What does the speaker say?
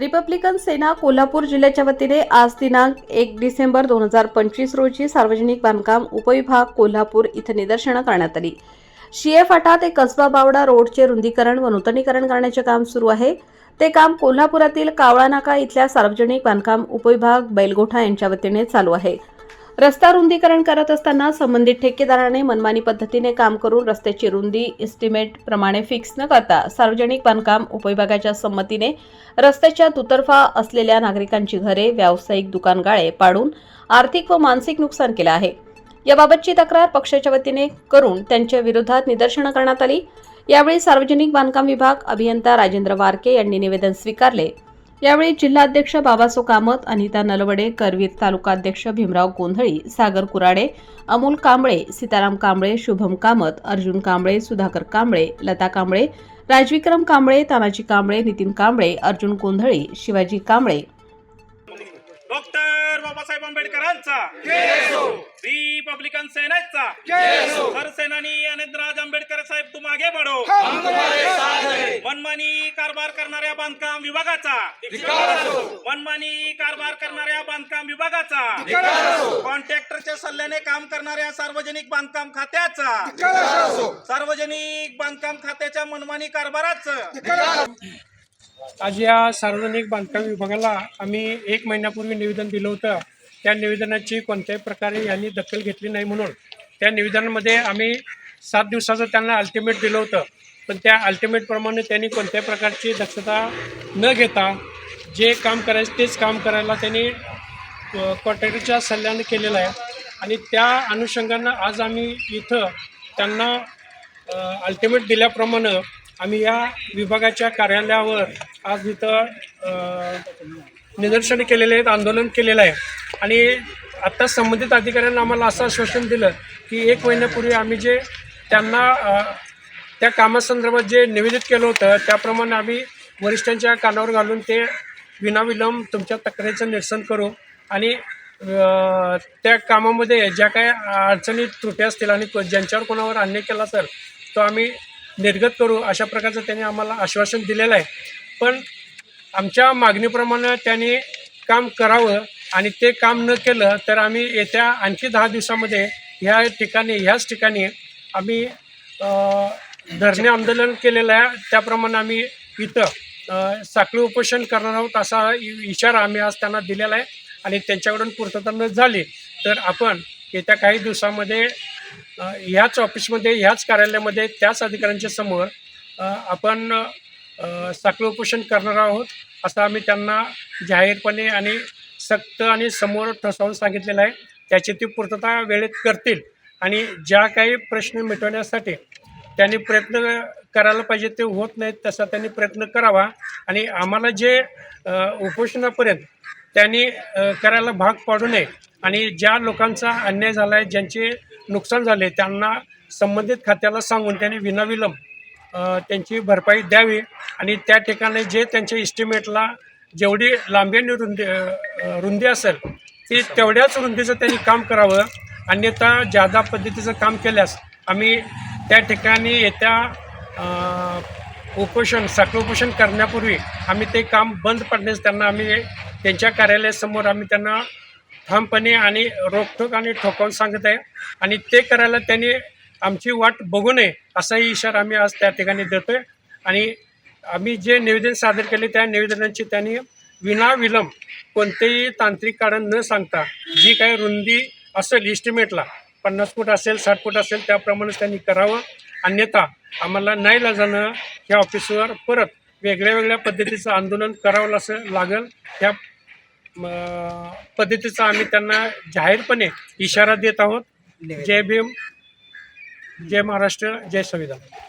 Republican सेना कोल्हापूर जिल्ह्याच्या वतीने आज दिनांक एक डिसेंबर दोन हजार पंचवीस रोजी सार्वजनिक बांधकाम उपविभाग कोल्हापूर इथं निदर्शनं करण्यात आली. शिए फाटा ते कसबा बावडा रोडचे रुंदीकरण व नूतनीकरण करण्याचे काम सुरू आहे. ते काम कोल्हापुरातील कावळानाका इथल्या सार्वजनिक बांधकाम उपविभाग बैलगोठा यांच्या वतीने चालू आहे. रस्ता रुंदीकरण करत असताना संबंधित ठेकेदाराने मनमानी पद्धतीने काम करून रस्त्याची रुंदी इस्टिमेट प्रमाणे फिक्स न करता सार्वजनिक बांधकाम उपविभागाच्या संमतीने रस्त्याच्या दुतर्फा असलेल्या नागरिकांची घरे व्यावसायिक दुकानगाळे पाडून आर्थिक व मानसिक नुकसान केलं आहे. याबाबतची तक्रार पक्षाच्या वतीने करून त्यांच्या विरोधात निदर्शनं करण्यात आली. यावेळी सार्वजनिक बांधकाम विभाग अभियंता राजेंद्र वारके यांनी निवेदन स्वीकारले. यावेळी जिल्हाध्यक्ष बाबासो कामत अनिता नलवडे करवीर तालुकाध्यक्ष भीमराव गोंधळी सागर कुराडे अमोल कांबळे सीताराम कांबळे शुभम कामत अर्जुन कांबळे सुधाकर कांबळे लता कांबळे राजविक्रम कांबळे तानाजी कांबळे नितीन कांबळे अर्जुन गोंधळी शिवाजी कांबळे डॉक्टर बाबासाहेब आंबेडकरांचा. रिपब्लिकन सेनेचा. सरसेनानी अनिंद्रराज आंबेडकर साहेब तुम आगे बढो. मनमानी कारभार करणाऱ्या बांधकाम विभागाचा. मनमानी कारभार करणाऱ्या बांधकाम विभागाचा. कॉन्ट्रॅक्टरच्या सल्ल्याने काम करणाऱ्या सार्वजनिक बांधकाम खात्याचा. सार्वजनिक बांधकाम खात्याच्या मनमानी कारभाराचं. आज या सार्वजनिक बांधकाम विभागाला आम्ही एक महिन्यापूर्वी निवेदन दिलं होतं. त्या निवेदनाची कोणत्याही प्रकारे यांनी दखल घेतली नाही म्हणून. त्या निवेदनामध्ये आम्ही सात दिवसाचं त्यांना अल्टिमेट दिलं होतं. पण त्या अल्टिमेटप्रमाणे त्यांनी कोणत्याही प्रकारची दक्षता न घेता जे काम करायचं तेच काम करायला त्यांनी कॉन्ट्रॅक्टरच्या सल्ल्याने केलेलं आहे. आणि त्या अनुषंगानं आज आम्ही इथं त्यांना अल्टिमेट दिल्याप्रमाणे आम्ही या विभागाच्या कार्यालयावर आज इथं अ, निदर्शने केलेले आहेत आंदोलन केलेलं आहे. आणि आत्ता संबंधित अधिकाऱ्यांना आम्हाला असं आश्वासन दिलं की एक महिन्यापूर्वी आम्ही जे त्यांना त्या कामासंदर्भात जे निवेदित केलं होतं त्याप्रमाणे आम्ही वरिष्ठांच्या कानावर घालून ते विनाविलंब तुमच्या तक्रारीचं निरसन करू आणि त्या कामामध्ये ज्या काही अडचणी त्रुट्या असतील आणि को- ज्यांच्यावर कोणावर अन्याय केला तर तो आम्ही निर्गत करू अशा प्रकारचं त्यांनी आम्हाला आश्वासन दिलेलं आहे. पण आमच्या मागणीप्रमाणे त्यांनी काम करावं आणि ते काम न केलं तर आम्ही येत्या आणखी दहा दिवसामध्ये ह्या ठिकाणी ह्याच ठिकाणी आम्ही धरणे आंदोलन केलेलं आहे. त्याप्रमाणे आम्ही इथं साखळी उपोषण करणार आहोत असा इ- इशारा आम्ही आज त्यांना दिलेला आहे. आणि त्यांच्याकडून पूर्तता न झाली तर आपण येत्या काही दिवसामध्ये ह्याच ऑफिसमध्ये ह्याच कार्यालयामध्ये त्याच अधिकाऱ्यांच्या समोर आपण साखळी उपोषण करणार आहोत असं आम्ही त्यांना जाहीरपणे आणि सक्त आणि समोर ठसवून सांगितलेलं आहे. त्याची ती पूर्तता वेळेत करतील आणि ज्या काही प्रश्न मिटवण्यासाठी त्यांनी प्रयत्न करायला पाहिजे ते होत नाहीत तसा त्यांनी प्रयत्न करावा. आणि आम्हाला जे उपोषणापर्यंत त्यांनी करायला भाग पाडू नये आणि ज्या लोकांचा अन्याय झाला आहे ज्यांचे नुकसान झाले त्यांना संबंधित खात्याला सांगून त्यांनी विनाविलंब त्यांची भरपाई द्यावी आणि त्या ठिकाणी जे त्यांच्या इस्टिमेटला जेवढी लांबी आणि रुंदी रुंदी असेल ती तेवढ्याच रुंदीचं त्यांनी काम करावं. अन्यथा जादा पद्धतीचं काम केल्यास आम्ही त्या ठिकाणी येत्या उपोषण साखर उपोषण करण्यापूर्वी आम्ही ते काम बंद पडण्यास त्यांना आम्ही त्यांच्या कार्यालयासमोर आम्ही त्यांना ठामपणे आणि रोखोक आणि ठोकावून सांगत आहे. आणि ते करायला त्यांनी आमची वाट बघू नये असाही इशारा आम्ही आज त्या ठिकाणी देतो आहे आणि आम्ही जे निवेदन सादर केले त्या निवेदनांची त्यांनी विनाविलंब कोणतेही तांत्रिक कारण न सांगता जी काही रुंदी असेल इस्टिमेटला पन्नास फूट असेल साठ फूट असेल त्याप्रमाणे त्यांनी करावं. अन्यथा आम्हाला नाही लाजानं ह्या ऑफिसवर परत वेगळ्या वेगळ्या पद्धतीचं आंदोलन करावं असं लागेल. ह्या पद्धतीचा आम्ही त्यांना जाहीरपणे इशारा देत आहोत. जय भीम जय महाराष्ट्र जय संविधान.